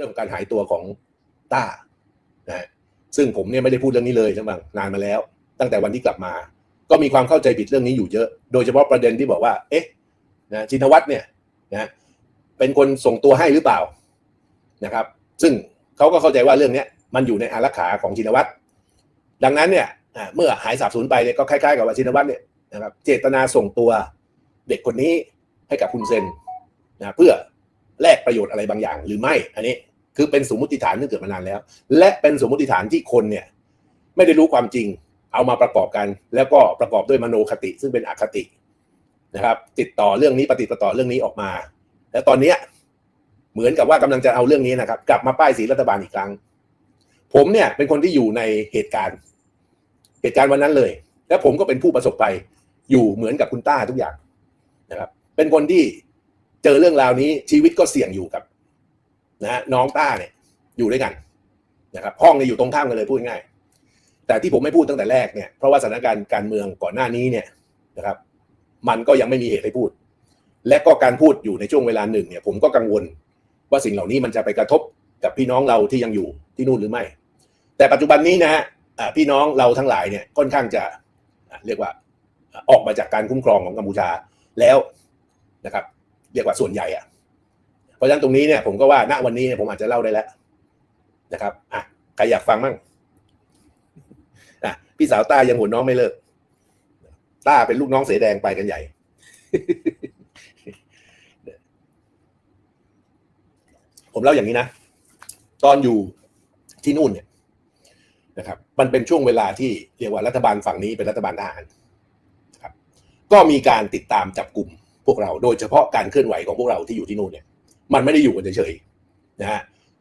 รื่องของการหายตัวของต้านะซึ่งผมเนี่ยไม่ได้พูดเรื่องนี้เลยใช่ไหมนานมาแล้ว ตั้งแต่วันที่กลับมา ก็มีความเข้าใจผิดเรื่องนี้อยู่เยอะ โดยเฉพาะประเด็นที่บอกว่า เอ๊ะนะชินวัตรเนี่ยนะเป็นคนส่งตัวให้หรือเปล่านะครับ ซึ่งเขาก็เข้าใจว่าเรื่องนี้มันอยู่ในอารักขาของชินวัตรดังนั้นเนี่ยเมื่อหายสาบสูญไปเนี่ยก็คล้ายๆกับว่าชินวัตรเนี่ยนะครับเจตนาส่งตัวเด็กคนนี้ให้กับคุณเซนนะเพื่อแลกประโยชน์อะไรบางอย่างหรือไม่ อันนี้ คือเป็นสมมติฐานที่เกิดมานานแล้ว และเป็นสมมติฐานที่คนเนี่ย ไม่ได้รู้ความจริง เอามาประกอบกัน แล้วก็ประกอบด้วยมโนคติ ซึ่งเป็นอคตินะครับ ติดต่อเรื่องนี้ปฏิดต่อเรื่องนี้ออกมา แล้วตอนเนี้ยเหมือนกับว่ากำลังจะเอาเรื่องนี้นะครับ กลับมาป้ายสีรัฐบาลอีกครั้ง ผมเนี่ยเป็นคนที่อยู่ในเหตุการณ์ เหตุการณ์วันนั้นเลย แล้วผมก็เป็นผู้ประสบภัยอยู่เหมือนกับคุณต้าทุกอย่างนะครับ เป็นคนที่เจอเรื่องราวนี้ชีวิตก็เสี่ยงอยู่กับ นะฮะน้องต้าเนี่ยอยู่ด้วยกันนะครับห้องเนี่ยอยู่ตรงข้ามกันเลยพูดง่ายแต่ที่ผมไม่พูดตั้งแต่แรกเนี่ยเพราะว่าสถานการณ์การเมืองก่อนหน้านี้เนี่ยนะครับ มันก็ยังไม่มีเหตุให้พูด และก็การพูดอยู่ในช่วงเวลาหนึ่งเนี่ยผมก็กังวลว่าสิ่งเหล่านี้มันจะไปกระทบกับพี่น้องเราที่ยังอยู่ที่นู่นหรือไม่ แต่ปัจจุบันนี้นะฮะพี่น้องเราทั้งหลายเนี่ยค่อนข้างจะเรียกว่าอ่าออกมาจากการคุ้มครองของกัมพูชาแล้วนะครับ เรียกว่าส่วนใหญ่อะ เพราะฉะนั้นตรงนี้เนี่ยผมก็ว่าณวันนี้เนี่ยผมอาจจะเล่าได้แล้วนะครับอะใครอยากฟังมั่งอะพี่สาวต้ายังหัวน้องไม่เลิกต้าเป็นลูกน้องเสแดงไปกันใหญ่ผมเล่าอย่างนี้นะ ตอนอยู่ที่นู่นเนี่ยนะครับ มันเป็นช่วงเวลาที่เรียกว่ารัฐบาลฝั่งนี้เป็นรัฐบาลทหารครับ ก็มีการติดตามจับกลุ่มพวกเรา โดยเฉพาะการเคลื่อนไหวของพวกเราที่อยู่ที่นู่นเนี่ย มันไม่ได้อยู่กันเฉยๆนะฮะ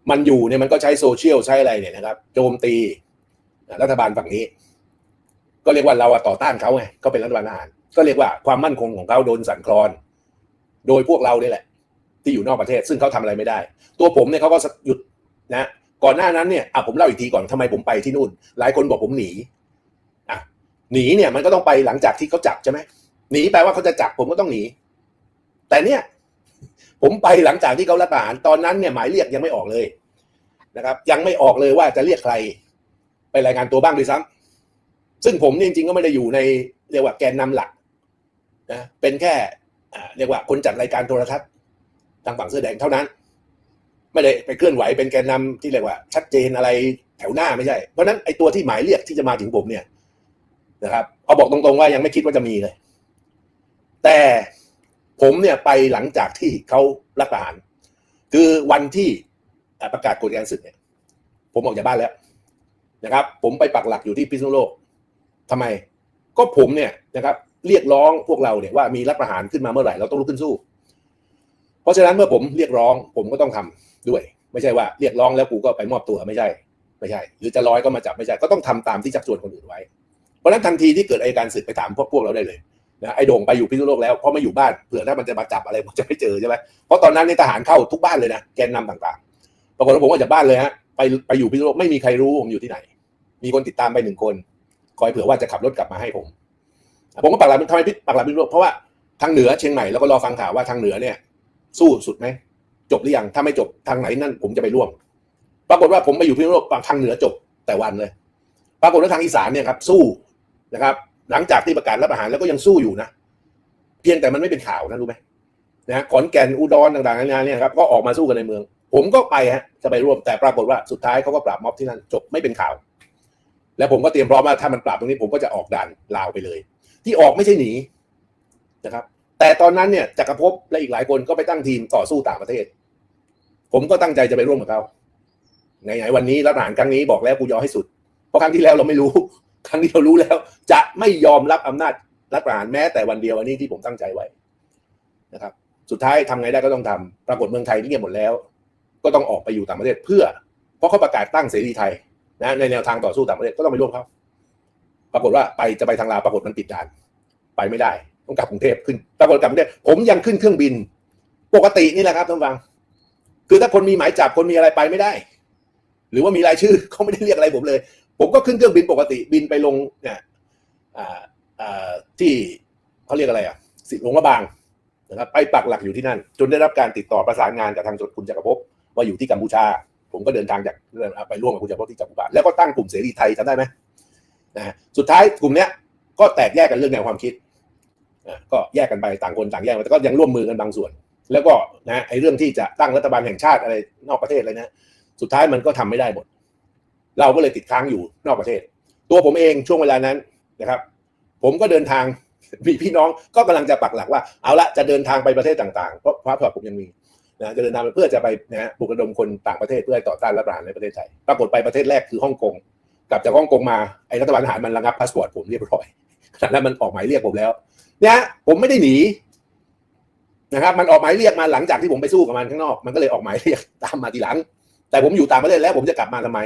มันอยู่เนี่ยมันก็ใช้โซเชียลใช้อะไรเนี่ยนะครับ โจมตีรัฐบาลฝั่งนี้ ก็เรียกว่าเราอะต่อต้านเขาไงก็เป็นรัฐบาลทหารก็เรียกว่าความมั่นคงของเขาโดนสั่นคลอน โดยพวกเราเนี่ยแหละ ที่อยู่นอกประเทศซึ่งเขาทำอะไรไม่ได้ ตัวผมเนี่ยเขาก็หยุดนะก่อนหน้านั้นเนี่ยอะผมเล่าอีกทีก่อนทำไมผมไปที่นู่น หลายคนบอกผมหนีอะหนีเนี่ยมันก็ต้องไปหลังจากที่เขาจับใช่ไหมหนีแปลว่าเขาจะจับผมก็ต้องหนี แต่เนี่ย ผมไปหลังจากที่เขารัฐประหารตอนนั้นเนี่ยหมายเรียกยังไม่ออกเลยนะครับ ยังไม่ออกเลยว่าจะเรียกใคร ไปรายงานตัวบ้างด้วยซ้ำซึ่งผมนี่จริง ๆ ก็ไม่ได้อยู่ในเรียกว่าแกนนำหลักนะเป็นแค่เรียกว่าคนจัดรายการโทรทัศน์ทางฝั่งเสื้อแดงเท่านั้น ไม่ได้ไปเคลื่อนไหวเป็นแกนนำที่เรียกว่า ชัดเจนอะไรแถวหน้าไม่ใช่ เพราะนั้นไอ้ตัวที่หมายเรียกที่จะมาถึงผมเนี่ยนะครับ เอาบอกตรงๆว่ายังไม่คิดว่าจะมีเลย แต่ ผมเนี่ยไปหลังจากที่เขารัฐประหาร คือวันที่ประกาศกฎการศึกเนี่ย ผมออกจากบ้านแล้วนะครับ ผมไปปักหลักอยู่ที่พิษณุโลกทำไม ก็ผมเนี่ยนะครับ เรียกร้องพวกเราเนี่ยว่ามีรัฐประหารขึ้นมาเมื่อไหร่เราต้องลุกขึ้นสู้ เพราะฉะนั้นเมื่อผมเรียกร้อง ผมก็ต้องทำด้วย ไม่ใช่ว่าเรียกร้องแล้วกูก็ไปมอบตัวไม่ใช่ ไม่ใช่ หรือจะร้อยก็มาจับไม่ใช่ ก็ต้องทำตามที่จักชวนคนอื่นไว้ เพราะฉะนั้นทันทีที่เกิดอัยการศึกไปถามพวกพวกเราได้เลย นะไอ้โด่งไปอยู่พิษณุโลกแล้วเพราะไม่อยู่บ้านเผื่อถ้ามันจะมาจับอะไรผมจะไม่เจอใช่ไหมเพราะตอนนั้นในทหารเข้าทุกบ้านเลยนะแกนนำต่างๆปรากฏว่าผมออกจากบ้านเลยฮะไปไปอยู่พิษณุโลกไม่มีใครรู้ผมอยู่ที่ไหน มีคนติดตามไปหนึ่งคน คอยเผื่อว่าจะขับรถกลับมาให้ผม ผมก็ปักหลักทำไมพิษปักหลักพิษณุโลกเพราะว่าทางเหนือเชียงใหม่แล้วก็รอฟังข่าวว่าทางเหนือเนี่ย สู้สุดไหมจบหรือยังถ้าไม่จบทางไหนนั่นผมจะไปร่วม ปรากฏว่าผมไปอยู่พิษณุโลกทางเหนือจบแต่วันเลย ปรากฏว่าทางอีสานเนี่ยครับสู้นะครับ หลังจากที่ประกาศรับอาหารแล้วก็ยังสู้อยู่นะ เพียงแต่มันไม่เป็นข่าวนะรู้ไหมนะขอนแก่นอุดรต่างๆนานาเนี่ยครับก็ออกมาสู้กันในเมือง ผมก็ไปฮะจะไปร่วมแต่ปรากฏว่าสุดท้ายเขาก็ปราบม็อบที่นั่นจบไม่เป็นข่าว แล้วผมก็เตรียมพร้อมว่าถ้ามันปราบตรงนี้ผมก็จะออกด่านลาวไปเลย ที่ออกไม่ใช่หนีนะครับ แต่ตอนนั้นเนี่ยจักรภพและอีกหลายคนก็ไปตั้งทีมต่อสู้ต่างประเทศ ผมก็ตั้งใจจะไปร่วมกับเขาไหนๆวันนี้รัฐประหารครั้งนี้บอกแล้วกูยอมให้สุดเพราะครั้งที่แล้วเราไม่รู้ ครั้งนี้เรารู้แล้ว จะไม่ยอมรับอำนาจรัฐประหารแม้แต่วันเดียวอันนี้ที่ผมตั้งใจไว้นะครับ สุดท้ายทำไงได้ก็ต้องทำปรากฏเมืองไทยนี่เงียบหมดแล้ว ก็ต้องออกไปอยู่ต่างประเทศเพื่อ เพราะเขาประกาศตั้งเสรีไทยนะในแนวทางต่อสู้ต่างประเทศก็ต้องไปร่วมเขาปรากฏว่าไปจะไปทางลาวปรากฏมันปิดด่าน ไปไม่ได้ต้องกลับกรุงเทพขึ้น ปรากฏกลับกรุงเทพผมยังขึ้นเครื่องบิน ปกตินี่แหละครับท่านฟัง คือถ้าคนมีหมายจับคนมีอะไรไปไม่ได้ หรือว่ามีรายชื่อเขาไม่ได้เรียกอะไรผมเลย ผมก็ขึ้นเครื่องบินปกติบินไปลงเนี่ยที่เขาเรียกอะไรอะสิหลวงพระบางนะครับไปปักหลักอยู่ที่นั่น จนได้รับการติดต่อประสานงานกับทางคุณจักรภพว่าอยู่ที่กัมพูชา ผมก็เดินทางจากไปร่วมกับคุณจักรพที่จักรุบาแล้วก็ตั้งกลุ่มเสรีไทยจำได้ไหมนะสุดท้ายกลุ่มเนี้ยก็แตกแยกกันเรื่องแนวความคิดก็แยกกันไปต่างคนต่างแยกแต่ก็ยังร่วมมือกันบางส่วน แล้วก็นะไอ้เรื่องที่จะตั้งรัฐบาลแห่งชาติอะไรนอกประเทศอะไรนะ สุดท้ายมันก็ทำไม่ได้หมด เราก็เลยติดค้างอยู่นอกประเทศ ตัวผมเองช่วงเวลานั้นนะครับ ผมก็เดินทางมีพี่น้องก็กำลังจะปักหลักว่าเอาละจะเดินทางไปประเทศต่างๆ เพราะพาสปอร์ตผมยังมีนะจะเดินทางไปเพื่อจะไปนะฮะปลุกระดมคนต่างประเทศเพื่อต่อต้านรัฐประหารในประเทศไทยปรากฏไปประเทศแรกคือฮ่องกงกลับจากฮ่องกงมาไอ้รัฐบาลทหารมันระงับพาสปอร์ตผมเรียบร้อยขณะนั้นมันออกหมายเรียกผมแล้วเนี่ยผมไม่ได้หนีนะครับ มันออกหมายเรียกมาหลังจากที่ผมไปสู้กับมันข้างนอก มันก็เลยออกหมายเรียกตามมาทีหลัง แต่ผมอยู่ต่างประเทศแล้วผมจะกลับมาทำไม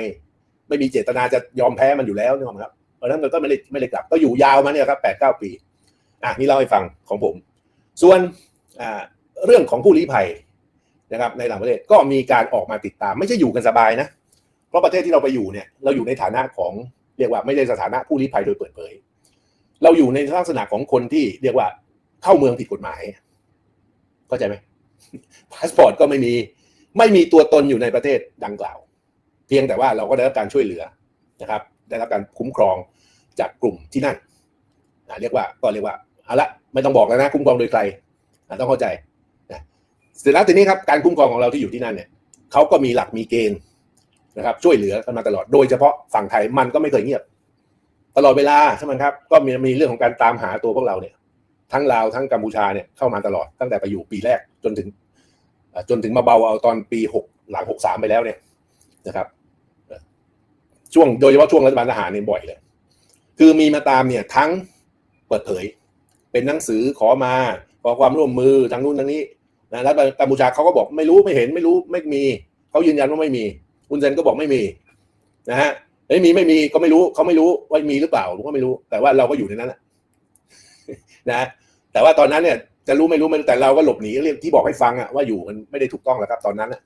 ไม่มีเจตนาจะยอมแพ้มันอยู่แล้วนึกออกไหมครับเพราะนั้นมันก็ไม่ได้ไม่ได้กลับ ก็อยู่ยาวมาเนี่ยครับแปดเก้าปีอะนี่เล่าให้ฟังของผม ส่วนอ่าเรื่องของผู้ลี้ภัยนะครับในต่างประเทศก็มีการออกมาติดตาม ไม่ใช่อยู่กันสบายนะ เพราะประเทศที่เราไปอยู่เนี่ยเราอยู่ในฐานะของเรียกว่าไม่ได้สถานะผู้ลี้ภัยโดยเปิดเผย เราอยู่ในลักษณะของคนที่เรียกว่าเข้าเมืองผิดกฎหมาย เข้าใจไหมพาสปอร์ตก็ไม่มีไม่มีตัวตนอยู่ในประเทศดังกล่าว พียงแต่ว่าเราก็ได้รับการช่วยเหลือนะครับ ได้รับการคุ้มครองจากกลุ่มที่นั่นอะเรียกว่าก็เรียกว่าเอาละไม่ต้องบอกแล้วนะคุ้มครองโดยใครอะต้องเข้าใจนะเสร็จแล้วทีนี้ครับการคุ้มครองของเราที่อยู่ที่นั่นเนี่ยเขาก็มีหลักมีเกณฑ์นะครับ ช่วยเหลือกันมาตลอดโดยเฉพาะฝั่งไทยมันก็ไม่เคยเงียบ ตลอดเวลาใช่ไหมครับ ก็มีมีเรื่องของการตามหาตัวพวกเราเนี่ย ทั้งลาวทั้งกัมพูชาเนี่ยเข้ามาตลอดตั้งแต่ไปอยู่ปีแรกจนถึงจนถึงมาเบาเอาตอนปีหกหลังหกสามไปแล้วเนี่ยนะครับ ช่วงโดยเฉพาะช่วงรัฐบาลทหารเนี่ยบ่อยเลย คือมีมาตามเนี่ยทั้งเปิดเผย เป็นหนังสือขอมาขอความร่วมมือทางนู้นทางนี้นะรัฐบาลกัมพูชาเขาก็บอกไม่รู้ไม่เห็นไม่รู้ไม่มีเขายืนยันว่าไม่มีคุณเซนก็บอกไม่มีนะฮะไม่มีไม่มีก็ไม่รู้เขาไม่รู้ว่ามีหรือเปล่าผมก็ไม่รู้ แต่ว่าเราก็อยู่ในนั้นนะแต่ว่าตอนนั้นเนี่ยจะรู้ไม่รู้ไม่รู้แต่เราก็หลบหนีเรื่องที่บอกให้ฟังอะว่าอยู่มันไม่ได้ถูกต้องแล้วครับ ตอนนั้นนะ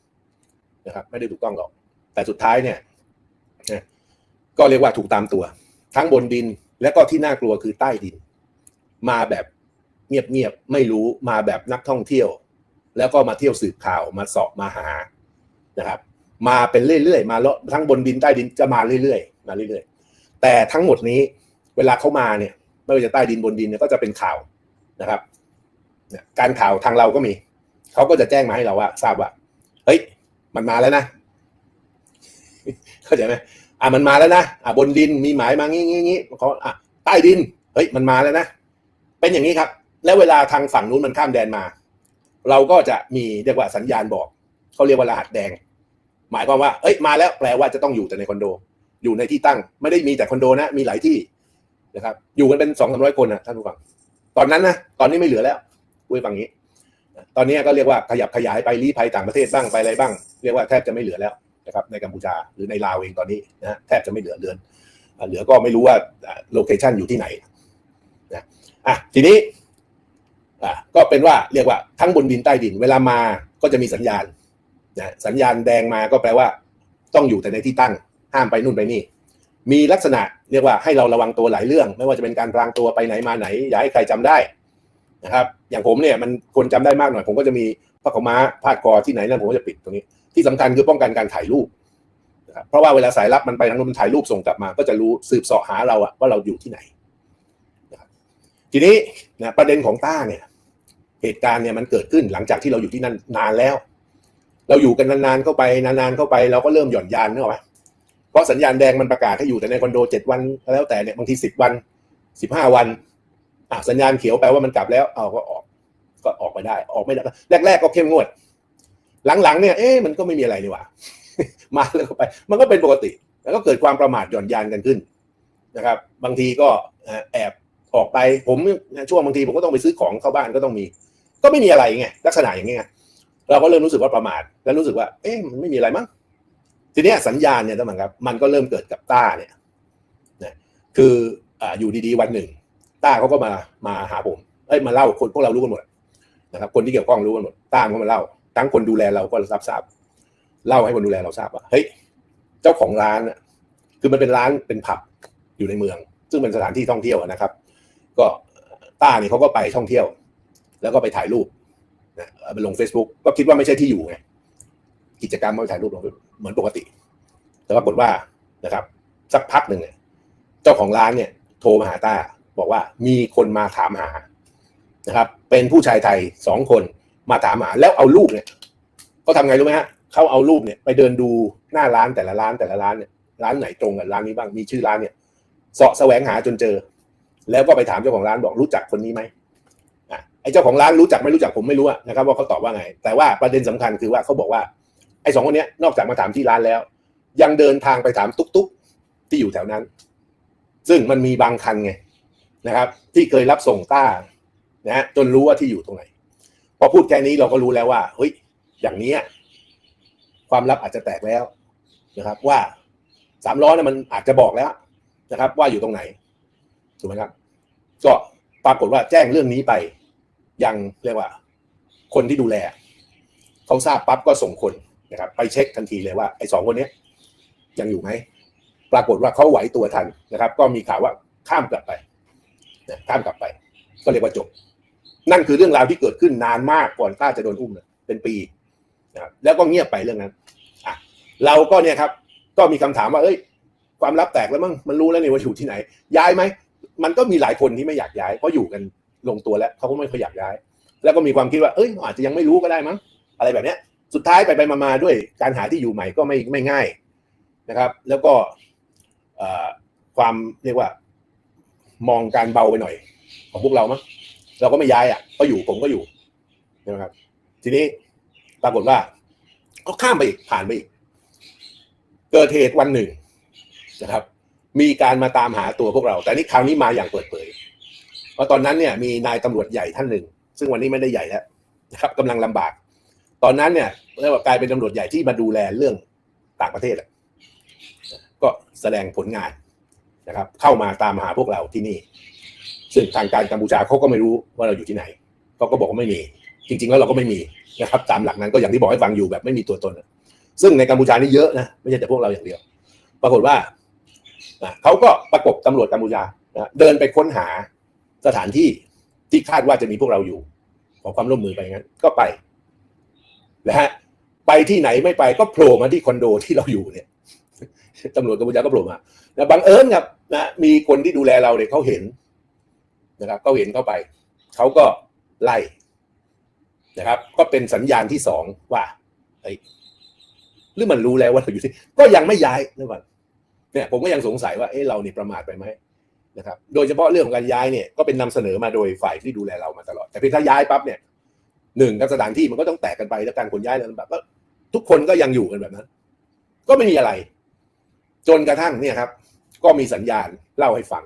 นะครับ ไม่ได้ถูกต้องหรอกแต่สุดท้ายเนี่ยนะ ก็เรียกว่าถูกตามตัว ทั้งบนดินและก็ที่น่ากลัวคือใต้ดิน มาแบบเงียบๆไม่รู้มาแบบนักท่องเที่ยว แล้วก็มาเที่ยวสืบข่าวมาสอบมาหานะครับ มาเป็นเรื่อยๆมาเลาะทั้งบนดินใต้ดินจะมาเรื่อยๆมาเรื่อยๆ แต่ทั้งหมดนี้เวลาเขามาเนี่ย ไม่ว่าจะใต้ดินบนดินเนี่ยก็จะเป็นข่าวนะครับเนี่ยการข่าวทางเราก็มีเขาก็จะแจ้งมาให้เราว่า ทราบว่าเฮ้ยมันมาแล้วนะเข้าใจไหม อะมันมาแล้วนะอะบนดินมีหมายมางี้งี้งี้เขาอะใต้ดิน เฮ้ยมันมาแล้วนะ เป็นอย่างนี้ครับ แล้วเวลาทางฝั่งนู้นมันข้ามแดนมา เราก็จะมีเรียกว่าสัญญาณบอกเขาเรียกว่ารหัสแดง หมายความว่าเอ้ยมาแล้วแปลว่าจะต้องอยู่แต่ในคอนโด อยู่ในที่ตั้งไม่ได้มีแต่คอนโดนะ มีหลายที่นะครับ อยู่กันเป็นสองสามร้อยคนนะท่านผู้ฟัง ตอนนั้นนะตอนนี้ไม่เหลือแล้วพูดให้ฟังงี้ ตอนนี้ก็เรียกว่าขยับขยายไปลี้ภัยต่างประเทศบ้างไปอะไรบ้าง เรียกว่าแทบจะไม่เหลือแล้ว นะครับในกัมพูชาหรือในลาวเองตอนนี้นะแทบจะไม่เหลือเรือน เหลือก็ไม่รู้ว่าโลเคชันอยู่ที่ไหนนะอะทีนี้อะก็เป็นว่าเรียกว่าทั้งบนดินใต้ดิน เวลามาก็จะมีสัญญาณนะสัญญาณแดงมาก็แปลว่า ต้องอยู่แต่ในที่ตั้งห้ามไปนู่นไปนี่ มีลักษณะเรียกว่าให้เราระวังตัวหลายเรื่อง ไม่ว่าจะเป็นการพรางตัวไปไหนมาไหน อย่าให้ใครจำได้นะครับ อย่างผมเนี่ยมันคนจำได้มากหน่อย ผมก็จะมีผ้าขาวม้าผ้าคอที่ไหนนั่นผมก็จะปิดตรงนี้ ที่สำคัญคือป้องกันการถ่ายรูปนะครับเพราะว่าเวลาสายลับมันไปทางนู้นมันถ่ายรูปส่งกลับมา ก็จะรู้สืบเสาะหาเราอะว่าเราอยู่ที่ไหนนะครับทีนี้นะประเด็นของต้าเนี่ย เหตุการณ์เนี่ยมันเกิดขึ้นหลังจากที่เราอยู่ที่นั่นนานแล้ว เราอยู่กันนานๆเข้าไปนานๆเข้าไปเราก็เริ่มหย่อนยานเนกอะไหมเพราะสัญญาณแดงมันประกาศให้อยู่แต่ในคอนโดเจ็ดวันแล้วแต่เนี่ยบางทีสิบวันสิบห้าวันอะสัญญาณเขียวแปลว่ามันกลับแล้วเอาก็ออก ก็ออกไปได้ ออกไม่ได้แรกๆก็เข้มงวด หลังๆเนี่ยเอ๊ะมันก็ไม่มีอะไรนี่หว่ามาแล้วก็ไป มันก็เป็นปกติ แล้วก็เกิดความประมาทหย่อนยานกันขึ้นนะครับ บางทีก็แอบออกไปผมช่วงบางทีผมก็ต้องไปซื้อของเข้าบ้านก็ต้องมี ก็ไม่มีอะไรไงลักษณะอย่างเงี้ยเราก็เริ่มรู้สึกว่าประมาทแล้วรู้สึกว่า เอ๊ะมันไม่มีอะไรมั้งทีนี้สัญญาณเนี่ยท่านผู้ชมครับ มันก็เริ่มเกิดกับต้าเนี่ยนะคืออ่าอยู่ดีๆวันหนึ่ง ต้าเขาก็มามาหาผม เอ้ยมาเล่าคนพวกเรารู้กันหมดนะครับ คนที่เกี่ยวข้องรู้กันหมดต้ามันก็มาเล่า ทั้งคนดูแลเราก็รับทราบเล่าให้คนดูแลเราทราบว่าเฮ้ยเจ้าของร้านน่ะคือมันเป็นร้านเป็นผับอยู่ในเมือง ซึ่งเป็นสถานที่ท่องเที่ยวนะครับ ก็ต้าเนี่ยเขาก็ไปท่องเที่ยว แล้วก็ไปถ่ายรูปนะเอาไปลง Facebook ก็คิดว่าไม่ใช่ที่อยู่ไงกิจกรรมมาถ่ายรูปลงเหมือนปกติ แต่ปรากฏว่านะครับ สักพักหนึ่งเนี่ยเจ้าของร้านเนี่ย โทรมาหาต้าบอกว่ามีคนมาถามหานะครับ เป็นผู้ชายไทยสองคน มาถามหาแล้วเอารูปเนี่ยเขาทำไงรู้ไหมฮะเขาเอารูปเนี่ยไปเดินดูหน้าร้านแต่ละร้านแต่ละร้านเนี่ยร้านไหนตรงกับร้านนี้บ้างมีชื่อร้านเนี่ยเสาะแสวงหาจนเจอ แล้วก็ไปถามเจ้าของร้านบอกรู้จักคนนี้ไหมอะไอ้เจ้าของร้านรู้จักไม่รู้จักผมไม่รู้นะครับว่าเขาตอบว่าไง แต่ว่าประเด็นสำคัญคือว่าเขาบอกว่าไอ้สองคนเนี้ยนอกจากมาถามที่ร้านแล้ว ยังเดินทางไปถามตุ๊กๆที่อยู่แถวนั้น ซึ่งมันมีบางคันไงนะครับ ที่เคยรับส่งต้านะฮะจนรู้ว่าที่อยู่ตรงไหน พอพูดแค่นี้เราก็รู้แล้วว่าเฮ้ยอย่างนี้ความลับอาจจะแตกแล้วนะครับ ว่าสามล้อเนี่ยมันอาจจะบอกแล้วนะครับ ว่าอยู่ตรงไหนถูกไหมครับ ก็ปรากฏว่าแจ้งเรื่องนี้ไป ยังเรียกว่า คนที่ดูแลเขาทราบปั๊บก็ส่งคนนะครับ ไปเช็คทันทีเลยว่าไอ้สองคนนี้ยยังอยู่ไหมปรากฏว่าเขาไหวตัวทันนะครับ ก็มีข่าวว่าข้ามกลับไปนะข้ามกลับไป ก็เรียกว่าจบ นั่นคือเรื่องราวที่เกิดขึ้นนานมากก่อนต้าจะโดนอุ้มนะเป็นปีนะครับแล้วก็เงียบไปเรื่องนั้นอะเราก็เนี่ยครับ ก็มีคำถามว่าเอ้ย ความลับแตกแล้วมั้งมันรู้แล้วนี่ว่าอยู่ที่ไหน ย้ายไหมมันก็มีหลายคนที่ไม่อยากย้ายเพราะอยู่กันลงตัวแล้วเขาก็ไม่ค่อยอยากย้าย แล้วก็มีความคิดว่าเอ้ยอาจจะยังไม่รู้ก็ได้มั้งอะไรแบบเนี้ย สุดท้ายไปไปมาๆด้วยการหาที่อยู่ใหม่ก็ไม่ไม่ง่ายนะครับ แล้วก็ความเรียกว่ามองการเบาไปหน่อย ของพวกเรามั้ง เราก็ไม่ย้ายอะก็อยู่ผมก็อยู่นะครับ ทีนี้ปรากฏว่า ก็ข้ามไปอีกผ่านไปอีก เกิดเหตุวันหนึ่งนะครับ มีการมาตามหาตัวพวกเรา แต่นี่คราวนี้มาอย่างเปิดเผยเพราะตอนนั้นเนี่ย มีนายตำรวจใหญ่ท่านหนึ่ง ซึ่งวันนี้ไม่ได้ใหญ่แล้วนะครับกำลังลำบาก ตอนนั้นเนี่ยเรียกว่ากลายเป็นตำรวจใหญ่ที่มาดูแลเรื่องต่างประเทศอะก็แสดงผลงานนะครับ เข้ามาตามหาพวกเราที่นี่ ซึ่งทางการกัมพูชาเขาก็ไม่รู้ว่าเราอยู่ที่ไหนเขาก็บอกว่าไม่มี จริง ๆ แล้วเราก็ไม่มีนะครับตามหลักนั้นก็อย่างที่บอกให้ฟังอยู่แบบไม่มีตัวตน ซึ่งในกัมพูชานี่เยอะนะไม่ใช่แต่พวกเราอย่างเดียว ปรากฏว่าเขาก็ประกบตำรวจกัมพูชานะเดินไปค้นหาสถานที่ที่คาดว่าจะมีพวกเราอยู่ ขอความร่วมมือไปงั้น ก็ไปนะฮะไปที่ไหนไม่ไปก็โผล่มาที่คอนโดที่เราอยู่เนี่ยตำรวจกัมพูชาก็โผล่มานะบังเอิญครับนะมีคนที่ดูแลเราเนี่ยเขาเห็น นะครับเขาเห็นเข้าไป เขาก็ไล่นะครับ ก็เป็นสัญญาณที่สองว่าเฮ้ยหรือมันรู้แล้วว่าเราอยู่ที่ ก็ยังไม่ย้ายนะวันเนี่ยผมก็ยังสงสัยว่าเอ๊ะเราเนี่ประมาทไปไหมนะครับ โดยเฉพาะเรื่องของการย้ายเนี่ยก็เป็นนำเสนอมาโดยฝ่ายที่ดูแลเรามาตลอด แต่เพียงถ้าย้ายปั๊บเนี่ยหนึ่งกับสถานที่มันก็ต้องแตกกันไปแล้วการขนย้ายนั้นแบบทุกคนก็ยังอยู่กันแบบนั้น ก็ไม่มีอะไร จนกระทั่งเนี่ยครับ ก็มีสัญญาณเล่าให้ฟัง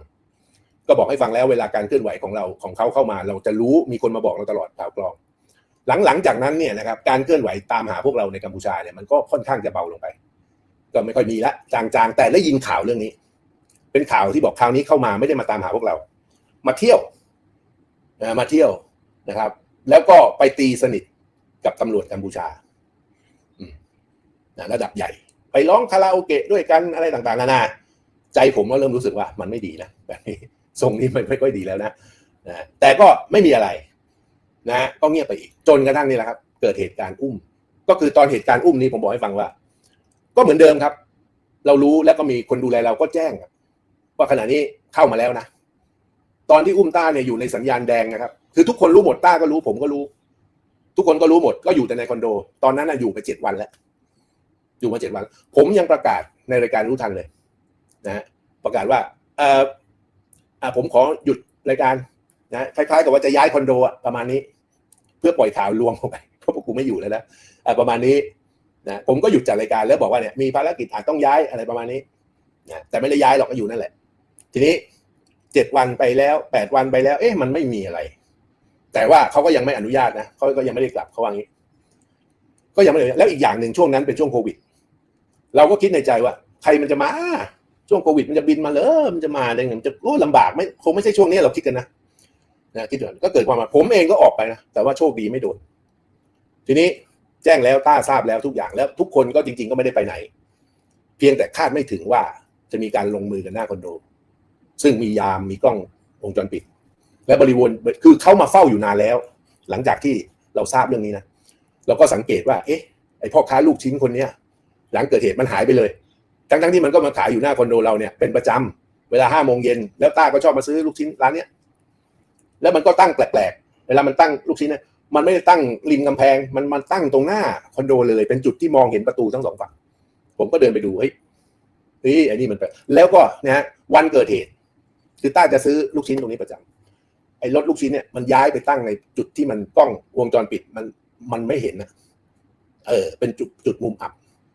ก็บอกให้ฟังแล้วเวลาการเคลื่อนไหวของเราของเขาเข้ามา เราจะรู้มีคนมาบอกเราตลอดข่าวกรอง หลังๆจากนั้นเนี่ยนะครับการเคลื่อนไหวตามหาพวกเราในกัมพูชาเนี่ยมันก็ค่อนข้างจะเบาลงไป ก็ไม่ค่อยมีละจางๆ แต่ได้ยินข่าวเรื่องนี้ เป็นข่าวที่บอกคราวนี้เข้ามาไม่ได้มาตามหาพวกเรา มาเที่ยวนะมาเที่ยวนะครับ แล้วก็ไปตีสนิทกับตำรวจกัมพูชาระดับใหญ่ ไปร้องคาราโอเกะด้วยกันอะไรต่างๆนานาใจผมก็เริ่มรู้สึกว่ามันไม่ดีนะแบบนี้ ทรงนี้มันไม่ค่อยดีแล้วนะนะแต่ก็ไม่มีอะไรนะก็เงียบไปอีกจนกระทั่งนี่แหละครับ เกิดเหตุการณ์อุ้ม ก็คือตอนเหตุการณ์อุ้มนี้ผมบอกให้ฟังว่า ก็เหมือนเดิมครับ เรารู้แล้วก็มีคนดูแลเราก็แจ้งว่าขณะนี้เข้ามาแล้วนะตอนที่อุ้มต้าเนี่ยอยู่ในสัญญาณแดงนะครับ คือทุกคนรู้หมดต้าก็รู้ผมก็รู้ ทุกคนก็รู้หมดก็อยู่แต่ในคอนโด ตอนนั้นนะอยู่ไปเจ็ดวันแล้ว อยู่มาเจ็ดวัน ผมยังประกาศในรายการรู้ทันเลย นะฮะประกาศว่าเออ อ่าผมขอหยุดรายการนะคล้ายๆ กับว่าจะย้ายคอนโดอะประมาณนี้ เพื่อปล่อยข่าวลวงออกไปเพราะกูไม่อยู่แล้วนะอะประมาณนี้นะผมก็หยุดจัดรายการแล้วบอกว่าเนี่ยมีภารกิจอาจต้องย้ายอะไรประมาณนี้นะแต่ไม่ได้ย้ายหรอกก็อยู่นั่นแหละ ทีนี้เจ็ดวันไปแล้วแปดวันไปแล้ว เอ๊ะมันไม่มีอะไร แต่ว่าเขาก็ยังไม่อนุญาตนะเขาก็ยังไม่ได้กลับเขาว่างี้ ก็ยังไม่ได้แล้วอีกอย่างหนึ่งช่วงนั้นเป็นช่วงโควิด เราก็คิดในใจว่า ใครมันจะมา ช่วงโควิดมันจะบินมาเลยมันจะมาอะได้ไงมันจะโอ้ลำบากไม่คงไม่ใช่ช่วงนี้เราคิดกันนะนะคิดว่าก็เกิดความว่าผมเองก็ออกไปนะแต่ว่าโชคดีไม่โดนทีนี้แจ้งแล้วต้าทราบแล้วทุกอย่างแล้ว ทุกคนก็จริง ๆ ก็ไม่ได้ไปไหน เพียงแต่คาดไม่ถึงว่าจะมีการลงมือกันหน้าคอนโด ซึ่งมียามมีกล้องวงจรปิด และบริวารคือเขามาเฝ้าอยู่นานแล้ว หลังจากที่เราทราบเรื่องนี้นะเราก็สังเกตว่า เอ๊ะไอพ่อค้าลูกชิ้นคนเนี้ยหลังเกิดเหตุมันหายไปเลย ทั้งทั้งๆที่มันก็มาขายอยู่หน้าคอนโดเราเนี่ยเป็นประจำเวลาห้าโมงเย็นแล้วต้าก็ชอบมาซื้อลูกชิ้นร้านเนี้ยแล้วมันก็ตั้งแปลกๆ เวลามันตั้งลูกชิ้นเนี่ยมันไม่ได้ตั้งริมกำแพง มันมันตั้งตรงหน้าคอนโดเลย เป็นจุดที่มองเห็นประตูทั้งสองฝั่งผมก็เดินไปดูเฮ้ยเฮ้ยอันนี้มันแปลกแล้วก็นะฮะวันเกิดเหตุ คือต้าจะซื้อลูกชิ้นตรงนี้ประจำไอ้รถลูกชิ้นเนี่ยมันย้ายไปตั้งในจุดที่มันกล้องวงจรปิดมันมันไม่เห็นนะเออ เป็นจุดจุดมุมอับ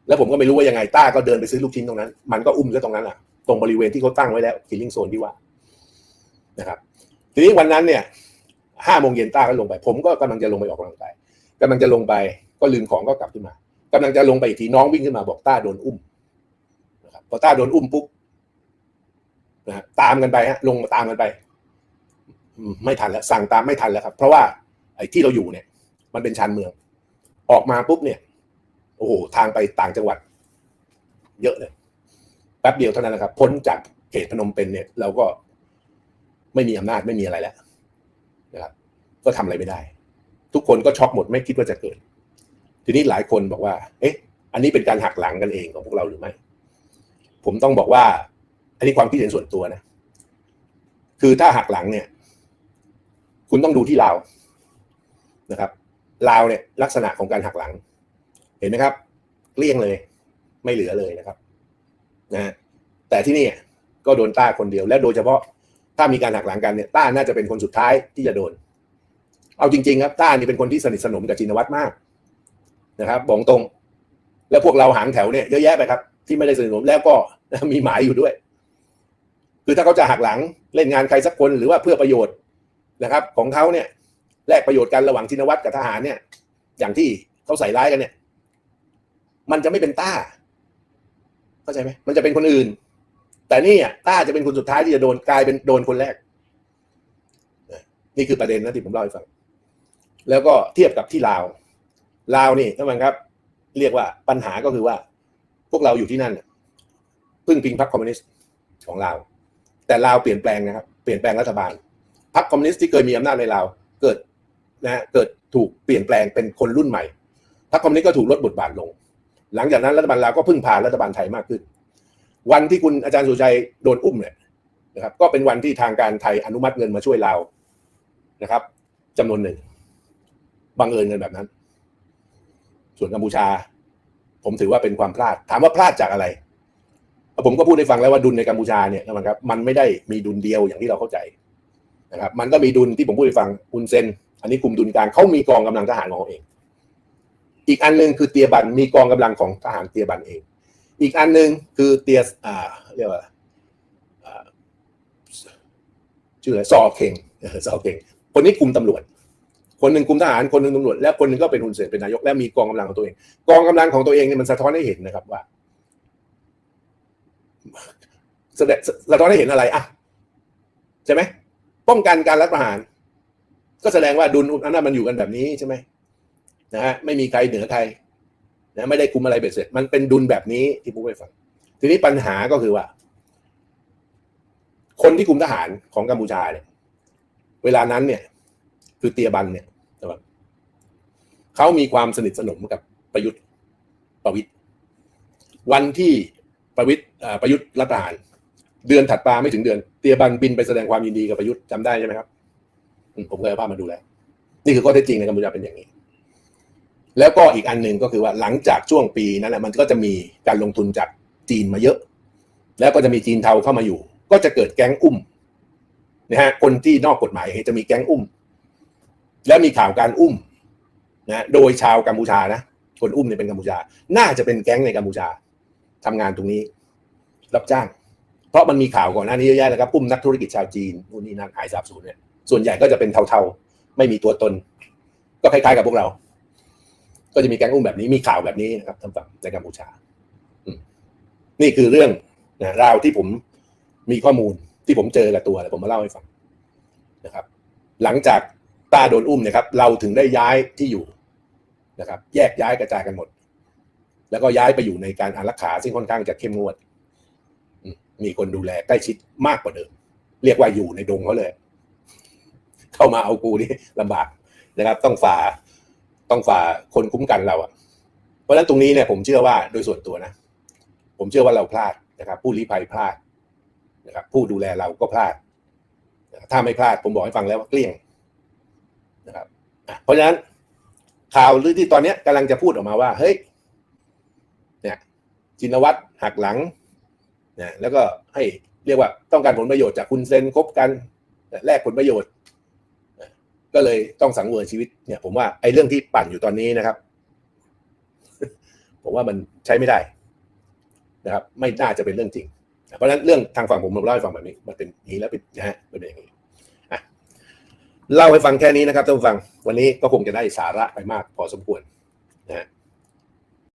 แล้วผมก็ไม่รู้ว่ายังไงต้าก็เดินไปซื้อลูกชิ้นตรงนั้น มันก็อุ้มซะตรงนั้นแหละตรงบริเวณที่เขาตั้งไว้แล้วคิลลิ่งโซนที่ว่านะครับ ทีนี้วันนั้นเนี่ยห้าโมงเย็นต้าก็ลงไป ผมก็กำลังจะลงไปออกกำลังกายกำลังจะลงไปก็ลืมของก็กลับขึ้นมากำลังจะลงไปอีกทีน้องวิ่งขึ้นมาบอกต้าโดนอุ้มนะครับพอต้าโดนอุ้มปุ๊บนะฮะตามกันไปฮะลงมาตามกันไปไม่ทันแล้วสั่งตามไม่ทันแล้วครับ เพราะว่าไอ้ที่เราอยู่เนี่ย มันเป็นชานเมือง ออกมาปุ๊บเนี่ย โอ้โหทางไปต่างจังหวัด เยอะเลยแป๊บเดียวเท่านั้นนะครับ พ้นจากเขตพนมเปญเนี่ย เราก็ไม่มีอำนาจไม่มีอะไรแล้วนะครับ ก็ทำอะไรไม่ได้ ทุกคนก็ช็อกหมดไม่คิดว่าจะเกิด ทีนี้หลายคนบอกว่า เอ๊ะ อันนี้เป็นการหักหลังกันเองของพวกเราหรือไม่ ผมต้องบอกว่า อันนี้ความคิดเห็นส่วนตัวนะ คือถ้าหักหลังเนี่ย คุณต้องดูที่ลาวนะครับลาวเนี่ยลักษณะของการหักหลัง เห็นไหมครับเกลี้ยงเลย ไม่เหลือเลยนะครับนะแต่ที่นี่ก็โดนต้าคนเดียว และโดยเฉพาะถ้ามีการหักหลังกันเนี่ยต้าน่าจะเป็นคนสุดท้ายที่จะโดน เอาจริง ๆ ครับ ต้านี่เป็นคนที่สนิทสนมกับจินวัตรมากนะครับบอกตรง แล้วพวกเราหางแถวเนี่ยเยอะแยะไปครับ ที่ไม่ได้สนิทสนมแล้วก็มีหมายอยู่ด้วย คือถ้าเขาจะหักหลังเล่นงานใครสักคนหรือว่าเพื่อประโยชน์นะครับ ของเขาเนี่ยแลกประโยชน์กันระหว่างชินวัตรกับทหารเนี่ย อย่างที่เขาใส่ร้ายกันเนี่ย มันจะไม่เป็นต้า เข้าใจไหมมันจะเป็นคนอื่น แต่นี่อะต้าจะเป็นคนสุดท้ายที่จะโดนกลายเป็นโดนคนแรก นี่คือประเด็นนะที่ผมเล่าให้ฟัง แล้วก็เทียบกับที่ลาว ลาวนี่ท่านผู้ชมครับ เรียกว่าปัญหาก็คือว่า พวกเราอยู่ที่นั่นพึ่งพิงพรรคคอมมิวนิสต์ของลาว แต่ลาวเปลี่ยนแปลงนะครับ เปลี่ยนแปลงรัฐบาลพรรคคอมมิวนิสต์ที่เคยมีอำนาจในลาวเกิดนะเกิดถูกเปลี่ยนแปลงเป็นคนรุ่นใหม่พรรคคอมมิวนิสต์ก็ถูกลดบทบาทลง หลังจากนั้นรัฐบาลลาวก็พึ่งพารัฐบาลไทยมากขึ้น วันที่คุณอาจารย์สุชัยโดนอุ้มเนี่ยนะครับ ก็เป็นวันที่ทางการไทยอนุมัติเงินมาช่วยลาวนะครับจำนวนหนึ่งบังเอิญเงินแบบนั้น ส่วนกัมพูชา ผมถือว่าเป็นความพลาด ถามว่าพลาดจากอะไรผมก็พูดให้ฟังแล้วว่าดุลในกัมพูชาเนี่ยนะครับมันไม่ได้มีดุลเดียวอย่างที่เราเข้าใจนะครับ มันก็มีดุลที่ผมพูดให้ฟังอุนเซนอันนี้คุมดุลกลางเขามีกองกำลังทหารของเขาเอง อีกอันหนึ่งคือเตียบันมีกองกำลังของทหารเตียบันเอง อีกอันหนึ่งคือเตียอ่าเรียกว่าชื่ออะไรซอเข่งเออซอเข่งคนนี้คุมตำรวจ คนหนึ่งคุมทหารคนหนึ่งตำรวจและคนหนึ่งก็เป็นหุ่นเซนเป็นนายกและมีกองกำลังของตัวเอง กองกำลังของตัวเองเนี่ยมันสะท้อนให้เห็นนะครับว่าสดสะท้อนให้เห็นอะไรอะใช่ไหมป้องกันการรัฐประหาร ก็แสดงว่าดุลอำนาจมันอยู่กันแบบนี้ใช่ไหม นะฮะไม่มีใครเหนือใครนะไม่ได้คุมอะไรเบ็ดเสร็จ มันเป็นดุลแบบนี้ที่พูดให้ฟัง ทีนี้ปัญหาก็คือว่า คนที่คุมทหารของกัมพูชาเนี่ย เวลานั้นเนี่ย คือเตียบันเนี่ยนะครับเขามีความสนิทสนมกับประยุทธ์ประวิทย์วันที่ประวิทย์ประยุทธ์รัฐประหาร เดือนถัดมาไม่ถึงเดือน เตียบันบินไปแสดงความยินดีกับประยุทธ์จำได้ใช่ไหมครับ ผมเคยเอาภาพมาดูแล้ว นี่คือข้อเท็จจริงในกัมพูชาเป็นอย่างนี้ แล้วก็อีกอันหนึ่งก็คือว่าหลังจากช่วงปีนั้นแหละมันก็จะมีการลงทุนจากจีนมาเยอะ แล้วก็จะมีจีนเทาเข้ามาอยู่ ก็จะเกิดแก๊งอุ้มนะฮะคนที่นอกกฎหมายจะมีแก๊งอุ้ม แล้วมีข่าวการอุ้มนะโดยชาวกัมพูชานะคนอุ้มเนี่ยเป็นกัมพูชา น่าจะเป็นแก๊งในกัมพูชาทำงานตรงนี้ รับจ้าง เพราะมันมีข่าวก่อนหน้านี้เยอะแยะนะครับอุ้มนักธุรกิจชาวจีนนู่นนี่นั่นหายสาบสูญเนี่ยส่วนใหญ่ก็จะเป็นเทาๆ ไม่มีตัวตน ก็คล้ายๆกับพวกเรา ก็จะมีก๊งอุ้มแบบนี้มีข่าวแบบนี้นะครับทางฝั่งในกัมพูชานี่คือเรื่องนะราวที่ผมมีข้อมูลที่ผมเจอกับตัวแล้วผมมาเล่าให้ฟังนะครับ หลังจากตาโดนอุ้มเนี่ยครับ เราถึงได้ย้ายที่อยู่นะครับ แยกย้ายกระจายกันหมด แล้วก็ย้ายไปอยู่ในการอารักขาซึ่งค่อนข้างจะเข้มงวดมมีคนดูแลใกล้ชิดมากกว่าเดิม เรียกว่าอยู่ในดงเขาเลย เข้ามาเอากูนี่ลำบากนะครับ ต้องฝ่า ต้องฝ่าคนคุ้มกันเราอะเพราะฉะนั้นตรงนี้เนี่ยผมเชื่อว่าโดยส่วนตัวนะ ผมเชื่อว่าเราพลาดนะครับ ผู้ลี้ภัยพลาดนะครับ ผู้ดูแลเราก็พลาด ถ้าไม่พลาดผมบอกให้ฟังแล้วว่าเกลี้ยงนะครับเพราะฉะนั้นข่าวหรือที่ตอนนี้กำลังจะพูดออกมาว่า เฮ้ยเนี่ยจินวัตรหักหลังนะแล้วก็ให้เรียกว่าต้องการผลประโยชน์จากคุณเซนคบกันแลกผลประโยชน์ ก็เลยต้องสังเวยชีวิตเนี่ย ผมว่าไอ้เรื่องที่ปั่นอยู่ตอนนี้นะครับ ผมว่ามันใช้ไม่ได้นะครับ ไม่น่าจะเป็นเรื่องจริง เพราะฉะนั้นเรื่องทางฝั่งผมผมเล่าให้ฟังแบบนี้ มันเป็นนี้แล้วเป็นนะฮะเป็นอย่างนี้อะเล่าให้ฟังแค่นี้นะครับท่านผู้ฟัง วันนี้ก็คงจะได้สาระไปมากพอสมควรนะฮะ